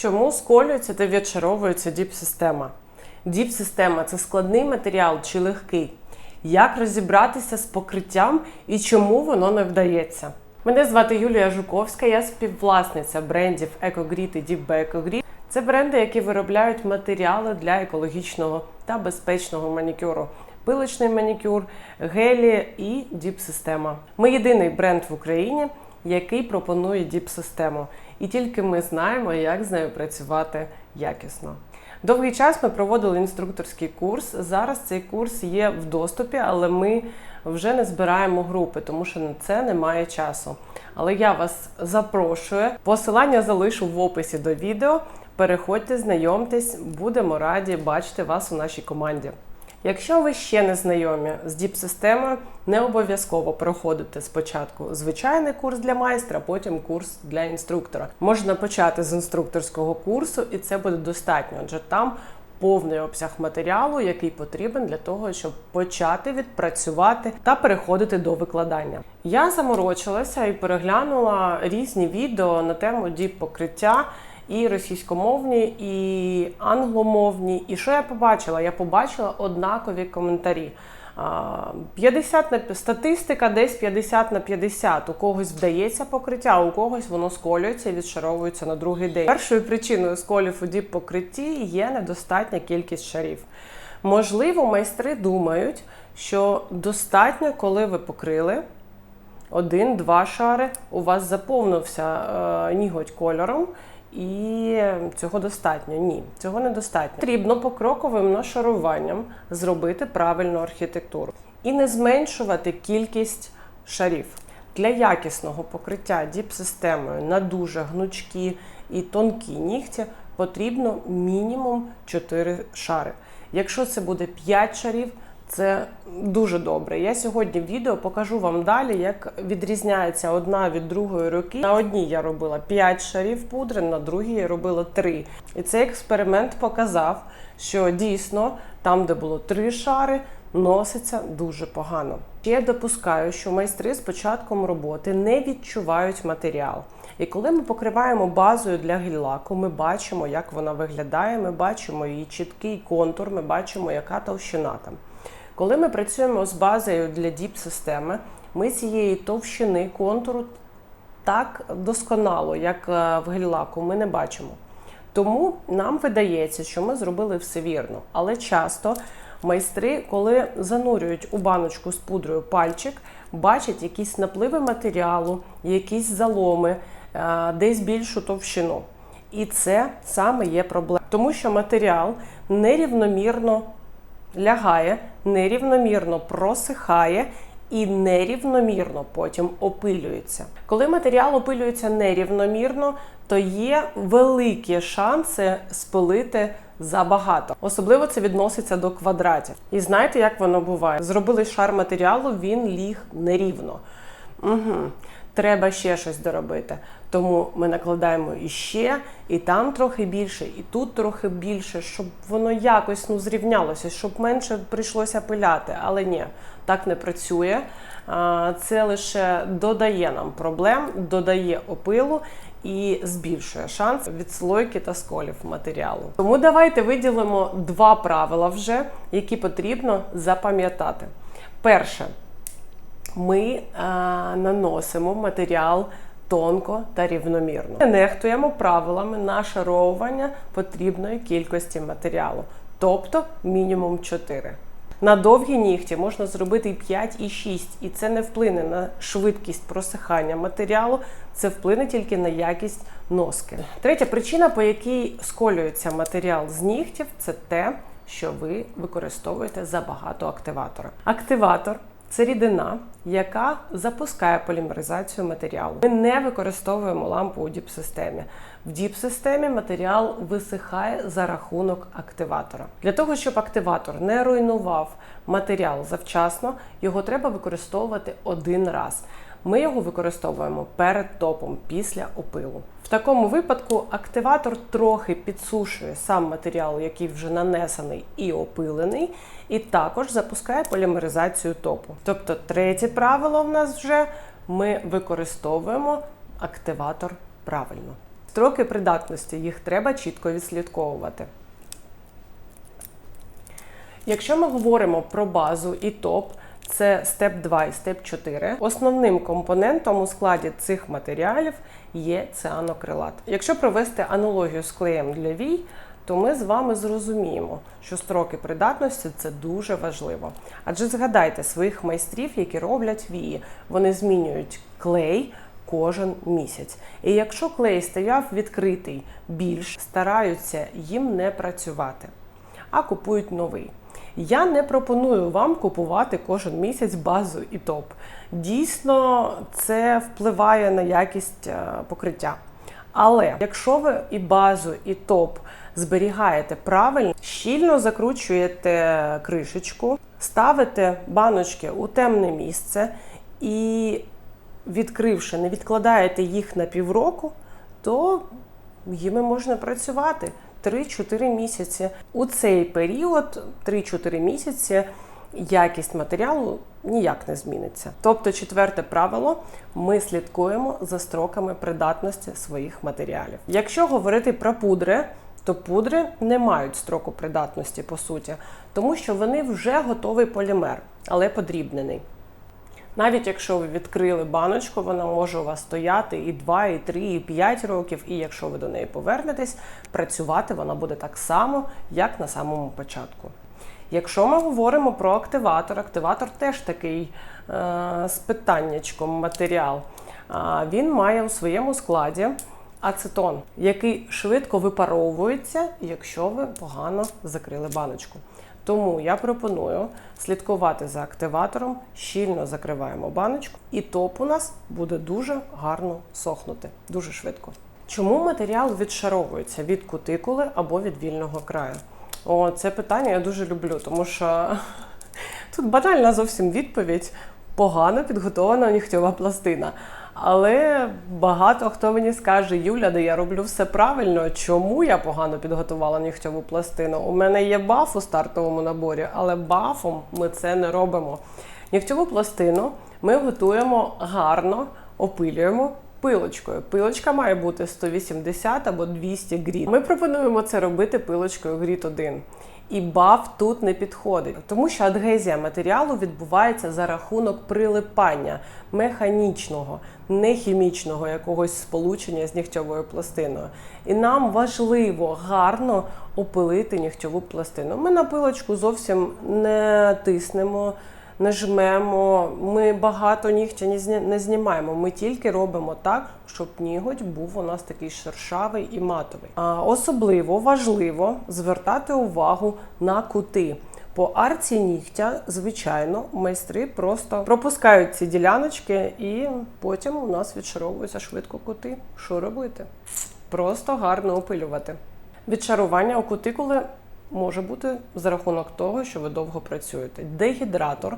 Чому сколюється та відшаровується діп-система? Діп-система це складний матеріал чи легкий. Як розібратися з покриттям і чому воно не вдається? Мене звати Юлія Жуковська, я співвласниця брендів EcoGrid і Deep by EcoGrid. Це бренди, які виробляють матеріали для екологічного та безпечного манікюру. Пилочний манікюр, гелі і діп-система. Ми єдиний бренд в Україні, який пропонує діп-систему. І тільки ми знаємо, як з нею працювати якісно. Довгий час ми проводили інструкторський курс. Зараз цей курс є в доступі, але ми вже не збираємо групи, тому що на це немає часу. Але я вас запрошую. Посилання залишу в описі до відео. Переходьте, знайомтесь, будемо раді бачити вас у нашій команді. Якщо ви ще не знайомі з діп-системою, не обов'язково проходити спочатку звичайний курс для майстра, потім курс для інструктора. Можна почати з інструкторського курсу, і це буде достатньо, адже там повний обсяг матеріалу, який потрібен для того, щоб почати відпрацювати та переходити до викладання. Я заморочилася і переглянула різні відео на тему діп-покриття і російськомовні, і англомовні. І що я побачила? Я побачила однакові коментарі. 50 на статистика десь 50 на 50. У когось вдається покриття, у когось воно сколюється і відшаровується на другий день. Першою причиною сколів у діп покритті є недостатня кількість шарів. Можливо, майстри думають, що достатньо, коли ви покрили один-два шари, у вас заповнився е, ніготь кольором. І цього достатньо. Ні, цього недостатньо. Потрібно покроковим нашаруванням зробити правильну архітектуру і не зменшувати кількість шарів. Для якісного покриття діп-системою на дуже гнучкі і тонкі нігті потрібно мінімум 4 шари. Якщо це буде 5 шарів, це дуже добре. Я сьогодні в відео покажу вам далі, як відрізняється одна від другої руки. На одній я робила 5 шарів пудри, на другій я робила 3. І цей експеримент показав, що дійсно там, де було 3 шари, носиться дуже погано. Я допускаю, що майстри з початком роботи не відчувають матеріал. І коли ми покриваємо базою для гель-лаку, ми бачимо, як вона виглядає, ми бачимо її чіткий контур, ми бачимо, яка товщина там. Коли ми працюємо з базою для діп-системи, ми цієї товщини контуру так досконало, як е, в гель-лаку, ми не бачимо. Тому нам видається, що ми зробили все вірно. Але часто майстри, коли занурюють у баночку з пудрою пальчик, бачать якісь напливи матеріалу, якісь заломи, е, десь більшу товщину. І це саме є проблема, тому що матеріал нерівномірно лягає, нерівномірно просихає і нерівномірно потім опилюється. Коли матеріал опилюється нерівномірно, то є великі шанси спилити забагато. Особливо це відноситься до квадратів. І знаєте, як воно буває? Зробили шар матеріалу, він ліг нерівно. Угу. Треба ще щось доробити. Тому ми накладаємо іще, і там трохи більше, і тут трохи більше, щоб воно якось ну, зрівнялося, щоб менше прийшлося пиляти. Але ні, так не працює. Це лише додає нам проблем, додає опилу. І збільшує шанс відслойки та сколів матеріалу. Тому давайте виділимо два правила, вже які потрібно запам'ятати. Перше, ми а, наносимо матеріал тонко та рівномірно. Не нехтуємо правилами нашаровування потрібної кількості матеріалу, тобто мінімум 4. На довгі нігті можна зробити і 5, і 6, і це не вплине на швидкість просихання матеріалу, це вплине тільки на якість носки. Третя причина, по якій сколюється матеріал з нігтів, це те, що ви використовуєте забагато активатора. Активатор це рідина, яка запускає полімеризацію матеріалу. Ми не використовуємо лампу у діп-системі. В діп-системі матеріал висихає за рахунок активатора. Для того, щоб активатор не руйнував матеріал завчасно, його треба використовувати один раз. Ми його використовуємо перед топом після опилу. В такому випадку активатор трохи підсушує сам матеріал, який вже нанесений і опилений, і також запускає полімеризацію топу. Тобто, третє правило в нас вже ми використовуємо активатор правильно. Строки придатності їх треба чітко відслідковувати. Якщо ми говоримо про базу і топ, це степ 2 і степ 4. Основним компонентом у складі цих матеріалів є цианокрилат. Якщо провести аналогію з клеєм для вій, то ми з вами зрозуміємо, що строки придатності це дуже важливо. Адже згадайте своїх майстрів, які роблять вії. Вони змінюють клей кожен місяць. І якщо клей стояв відкритий більш, стараються їм не працювати, а купують новий. Я не пропоную вам купувати кожен місяць базу і топ. Дійсно, це впливає на якість е, покриття. Але якщо ви і базу, і топ зберігаєте правильно, щільно закручуєте кришечку, ставите баночки у темне місце і, відкривши, не відкладаєте їх на півроку, то їми можна працювати 3-4 місяці. У цей період, 3-4 місяці, якість матеріалу ніяк не зміниться. Тобто, четверте правило: ми слідкуємо за строками придатності своїх матеріалів. Якщо говорити про пудри, то пудри не мають строку придатності по суті, тому що вони вже готовий полімер, але подрібнений. Навіть якщо ви відкрили баночку, вона може у вас стояти і 2, і 3, і 5 років, і якщо ви до неї повернетесь, працювати вона буде так само, як на самому початку. Якщо ми говоримо про активатор, активатор теж такий е, з питаннячком матеріал. А, він має у своєму складі ацетон, який швидко випаровується, якщо ви погано закрили баночку. Тому я пропоную слідкувати за активатором, щільно закриваємо баночку, і топ у нас буде дуже гарно сохнути, дуже швидко. Чому матеріал відшаровується від кутикули або від вільного краю? О, це питання я дуже люблю, тому що тут банальна зовсім відповідь: погано підготовлена нігтьова пластина. Але багато хто мені скаже, Юля, де я роблю все правильно. Чому я погано підготувала нігтьову пластину? У мене є баф у стартовому наборі, але бафом ми це не робимо. Нігтьову пластину ми готуємо гарно, опилюємо. Пилочкою. Пилочка має бути 180 або 200 гріт. Ми пропонуємо це робити пилочкою гріт 1. І баф тут не підходить, тому що адгезія матеріалу відбувається за рахунок прилипання механічного, не хімічного якогось сполучення з нігтьовою пластиною. І нам важливо гарно опилити нігтьову пластину. Ми на пилочку зовсім не тиснемо. Не жмемо, ми багато нігтя не знімаємо. Ми тільки робимо так, щоб ніготь був у нас такий шершавий і матовий. А особливо важливо звертати увагу на кути. По арці нігтя, звичайно, майстри просто пропускають ці діляночки, і потім у нас відшаровуються швидко кути. Що робити? Просто гарно опилювати. Відшарування у кутикули може бути за рахунок того, що ви довго працюєте. Дегідратор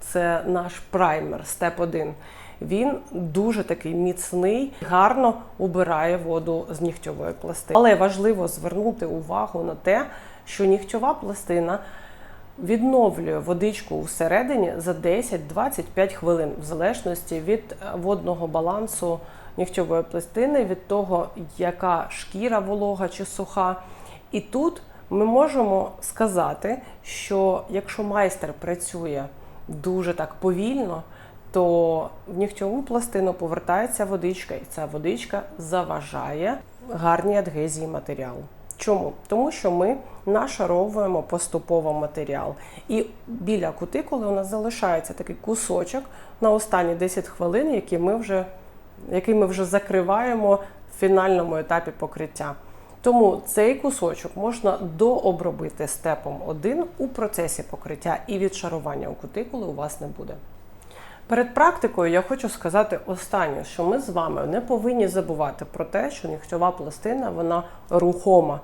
це наш праймер, степ 1. Він дуже такий міцний, гарно убирає воду з нігтьової пластини. Але важливо звернути увагу на те, що нігтьова пластина відновлює водичку всередині за 10-25 хвилин, в залежності від водного балансу нігтьової пластини, від того, яка шкіра волога чи суха. І тут ми можемо сказати, що якщо майстер працює дуже так повільно, то в нігтьову пластину повертається водичка, і ця водичка заважає гарній адгезії матеріалу. Чому? Тому що ми нашаровуємо поступово матеріал. І біля кутикули у нас залишається такий кусочок на останні 10 хвилин, який ми вже, який ми вже закриваємо в фінальному етапі покриття. Тому цей кусочок можна дообробити степом 1 у процесі покриття і відшарування у кутикули у вас не буде. Перед практикою я хочу сказати останнє, що ми з вами не повинні забувати про те, що нігтьова пластина вона рухома,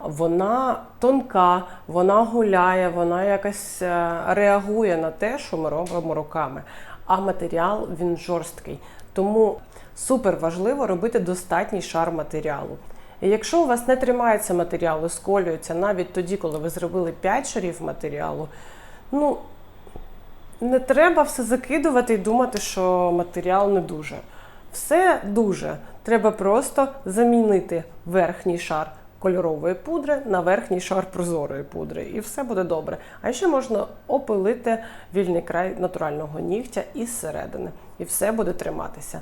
вона тонка, вона гуляє, вона якось е, реагує на те, що ми робимо руками. А матеріал він жорсткий. Тому супер важливо робити достатній шар матеріалу. І якщо у вас не тримається матеріал і сколюється навіть тоді, коли ви зробили 5 шарів матеріалу, ну не треба все закидувати і думати, що матеріал не дуже. Все дуже. Треба просто замінити верхній шар кольорової пудри на верхній шар прозорої пудри, і все буде добре. А ще можна опилити вільний край натурального нігтя із середини, і все буде триматися.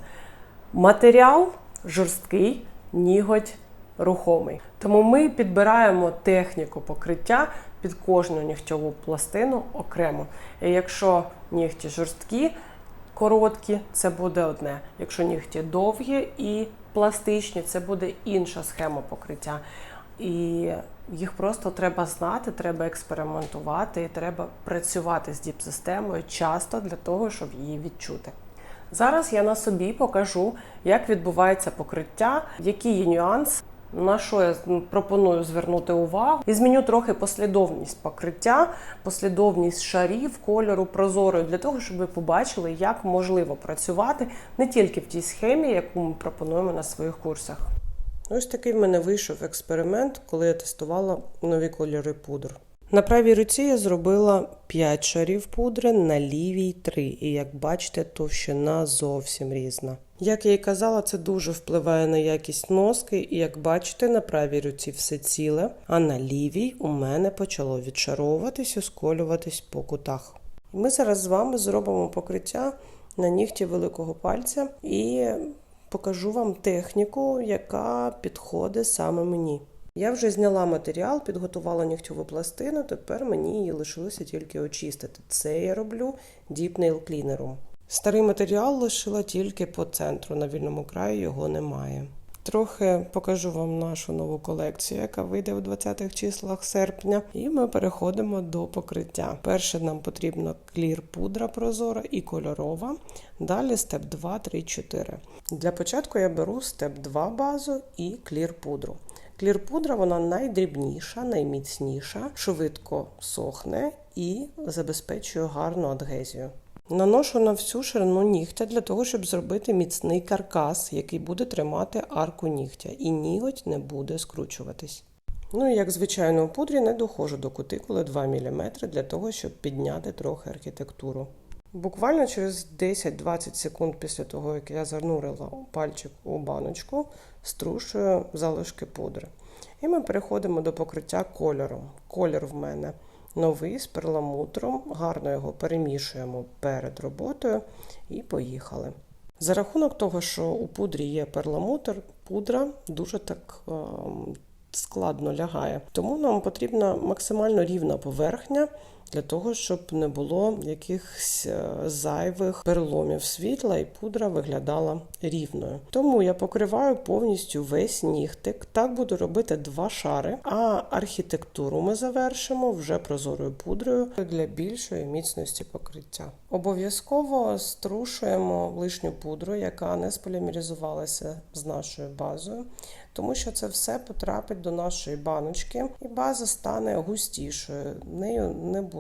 Матеріал жорсткий, ніготь рухомий. Тому ми підбираємо техніку покриття під кожну нігтьову пластину окремо. І якщо нігті жорсткі, короткі, це буде одне. Якщо нігті довгі і пластичні, це буде інша схема покриття. І їх просто треба знати, треба експериментувати і треба працювати з діп-системою часто для того, щоб її відчути. Зараз я на собі покажу, як відбувається покриття, які є нюанси, на що я пропоную звернути увагу, і зміню трохи послідовність покриття, послідовність шарів, кольору прозорою, для того, щоб ви побачили, як можливо працювати не тільки в тій схемі, яку ми пропонуємо на своїх курсах. Ось такий в мене вийшов експеримент, коли я тестувала нові кольори пудр. На правій руці я зробила 5 шарів пудри, на лівій 3. І як бачите, товщина зовсім різна. Як я і казала, це дуже впливає на якість носки, і як бачите, на правій руці все ціле, а на лівій у мене почало відшаровуватись і сколюватись по кутах. Ми зараз з вами зробимо покриття на нігті великого пальця і покажу вам техніку, яка підходить саме мені. Я вже зняла матеріал, підготувала нігтьову пластину, тепер мені її лишилося тільки очистити. Це я роблю Nail Cleaner. Старий матеріал лишила тільки по центру, на вільному краї його немає. Трохи покажу вам нашу нову колекцію, яка вийде в 20-х числах серпня, і ми переходимо до покриття. Перше нам потрібна клір пудра прозора і кольорова. Далі степ 2, 3, 4. Для початку я беру степ 2 базу і клір пудру. Клір пудра вона найдрібніша, найміцніша, швидко сохне і забезпечує гарну адгезію. Наношу на всю ширину нігтя для того, щоб зробити міцний каркас, який буде тримати арку нігтя, і ніготь не буде скручуватись. Ну і як звичайно у пудрі не доходжу до кутикули 2 мм для того, щоб підняти трохи архітектуру. Буквально через 10-20 секунд після того, як я занурила пальчик у баночку, струшую залишки пудри. І ми переходимо до покриття кольором. Колір в мене новий з перламутром, гарно його перемішуємо перед роботою і поїхали. За рахунок того, що у пудрі є перламутр, пудра дуже так е, складно лягає. Тому нам потрібна максимально рівна поверхня для того, щоб не було якихось е, зайвих переломів світла, і пудра виглядала рівною. Тому я покриваю повністю весь нігтик. Так буду робити два шари, а архітектуру ми завершимо вже прозорою пудрою для більшої міцності покриття. Обов'язково струшуємо лишню пудру, яка не сполімеризувалася з нашою базою. Тому що це все потрапить до нашої баночки, і база стане густішою. Нею не буде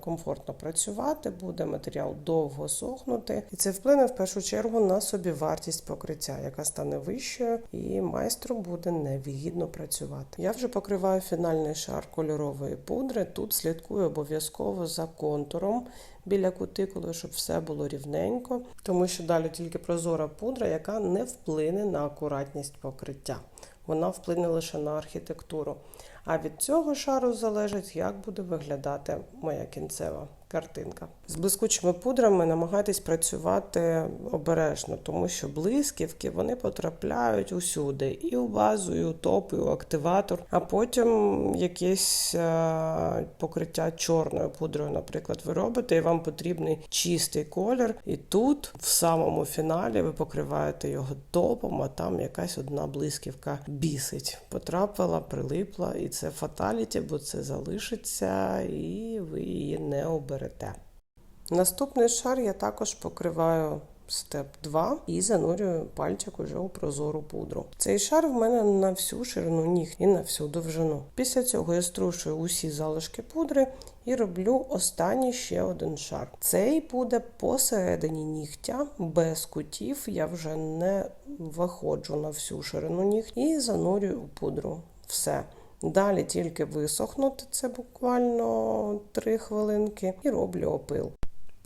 комфортно працювати, буде матеріал довго сохнути, і це вплине в першу чергу на собівартість покриття, яка стане вищою, і майстру буде невигідно працювати. Я вже покриваю фінальний шар кольорової пудри. Тут слідкую обов'язково за контуром. Біля кутикули, щоб все було рівненько, тому що далі тільки прозора пудра, яка не вплине на акуратність покриття. Вона вплине лише на архітектуру. А від цього шару залежить, як буде виглядати моя кінцева картинка. З блискучими пудрами намагайтесь працювати обережно, тому що блисківки вони потрапляють усюди, і у базу, і у топ, і у активатор. А потім якесь е, покриття чорною пудрою, наприклад, ви робите, і вам потрібний чистий колір. І тут, в самому фіналі, ви покриваєте його топом, а там якась одна блисківка бісить. Потрапила, прилипла, і це фаталіті, бо це залишиться, і ви її не оберете. Наступний шар я також покриваю степ 2 і занурюю пальчик уже у прозору пудру. Цей шар в мене на всю ширину ніг і на всю довжину. Після цього я струшую усі залишки пудри і роблю останній ще один шар. Цей буде посередині нігтя, без кутів. Я вже не виходжу на всю ширину ніг і занурюю у пудру. Все. Далі тільки висохнути, це буквально 3 хвилинки, і роблю опил.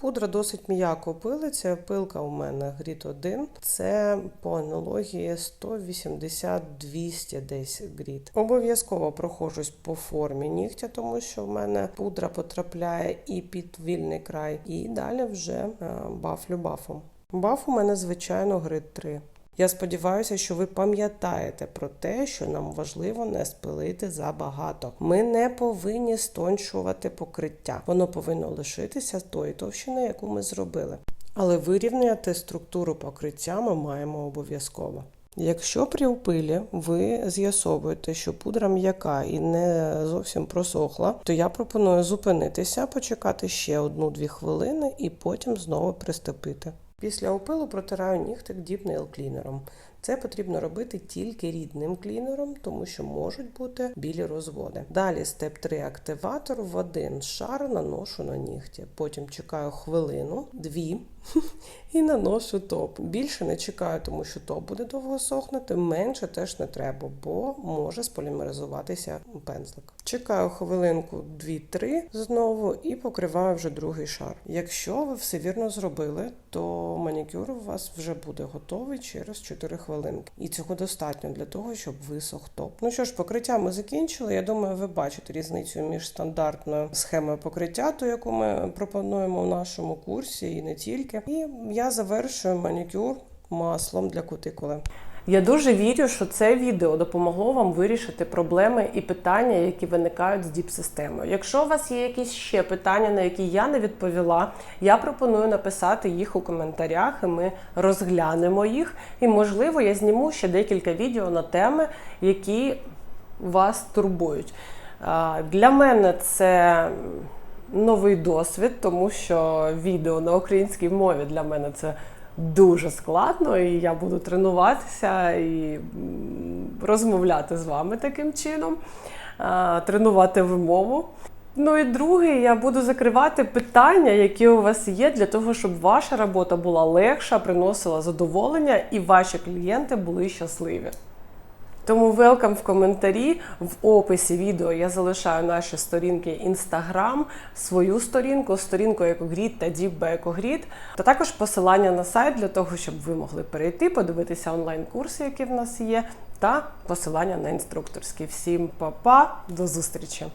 Пудра досить м'яко пилиться. Пилка у мене гріт 1. Це по аналогії 180-200 десь гріт. Обов'язково проходжусь по формі нігтя, тому що в мене пудра потрапляє і під вільний край, і далі вже е, бафлю бафом. Баф у мене, звичайно, грид 3. Я сподіваюся, що ви пам'ятаєте про те, що нам важливо не спилити забагато. Ми не повинні стончувати покриття. Воно повинно лишитися тої товщини, яку ми зробили. Але вирівняти структуру покриття ми маємо обов'язково. Якщо при опилі ви з'ясовуєте, що пудра м'яка і не зовсім просохла, то я пропоную зупинитися, почекати ще одну-дві хвилини і потім знову приступити. Після опилу протираю нігтик діпнейл клінером. Це потрібно робити тільки рідним клінером, тому що можуть бути білі розводи. Далі степ 3 активатор в один шар наношу на нігті. Потім чекаю хвилину, дві і наношу топ. Більше не чекаю, тому що топ буде довго сохнути. Менше теж не треба, бо може сполімеризуватися пензлик. Чекаю хвилинку 2-3 знову і покриваю вже другий шар. Якщо ви все вірно зробили, то манікюр у вас вже буде готовий через 4 хвилинки. І цього достатньо для того, щоб висох топ. Ну що ж, покриття ми закінчили. Я думаю, ви бачите різницю між стандартною схемою покриття, ту, яку ми пропонуємо в нашому курсі, і не тільки. І я завершую манікюр маслом для кутикули. Я дуже вірю, що це відео допомогло вам вирішити проблеми і питання, які виникають з діп-системою. Якщо у вас є якісь ще питання, на які я не відповіла, я пропоную написати їх у коментарях, і ми розглянемо їх. І, можливо, я зніму ще декілька відео на теми, які вас турбують. Для мене це новий досвід, тому що відео на українській мові для мене це дуже складно, і я буду тренуватися і розмовляти з вами таким чином, тренувати вимову. Ну і друге, я буду закривати питання, які у вас є, для того, щоб ваша робота була легша, приносила задоволення і ваші клієнти були щасливі. Тому велкам в коментарі. В описі відео я залишаю наші сторінки Instagram, свою сторінку, сторінку Екогрід та Діб Екогрід, та також посилання на сайт для того, щоб ви могли перейти, подивитися онлайн-курси, які в нас є, та посилання на інструкторські. Всім па-па, до зустрічі!